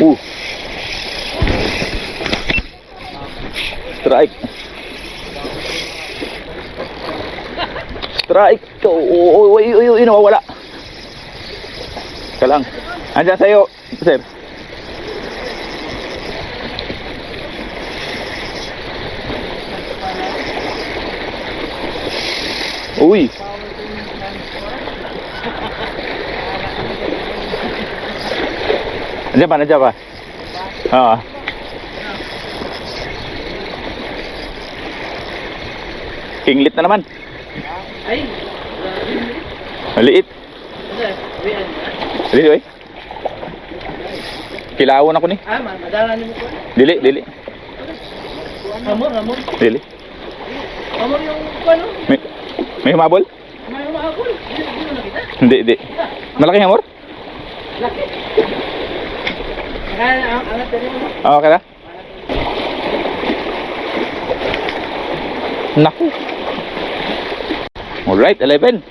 Uh. Strike. Strike. Oh, uy, uy, uy, nawawala. Kalang. Andiyan sa'yo, sir. Uy. Nandiyan pa, nandiyan pa. Oo. Kinglit na naman. Ay, Maliit. Dili, oy. Kilawon ako ni. Ah, ma- madala niyo ko. Dili, dili. Hamor, hamor. Dili. Hamor yung ano? May, may humabol? May mo nakita. Hindi, hindi. Malaki hamor? Laki. Okay na? Naku. Alright, 11.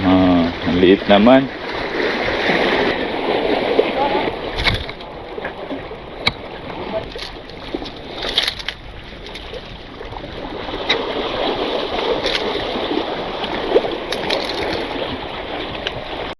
Ah, liit naman.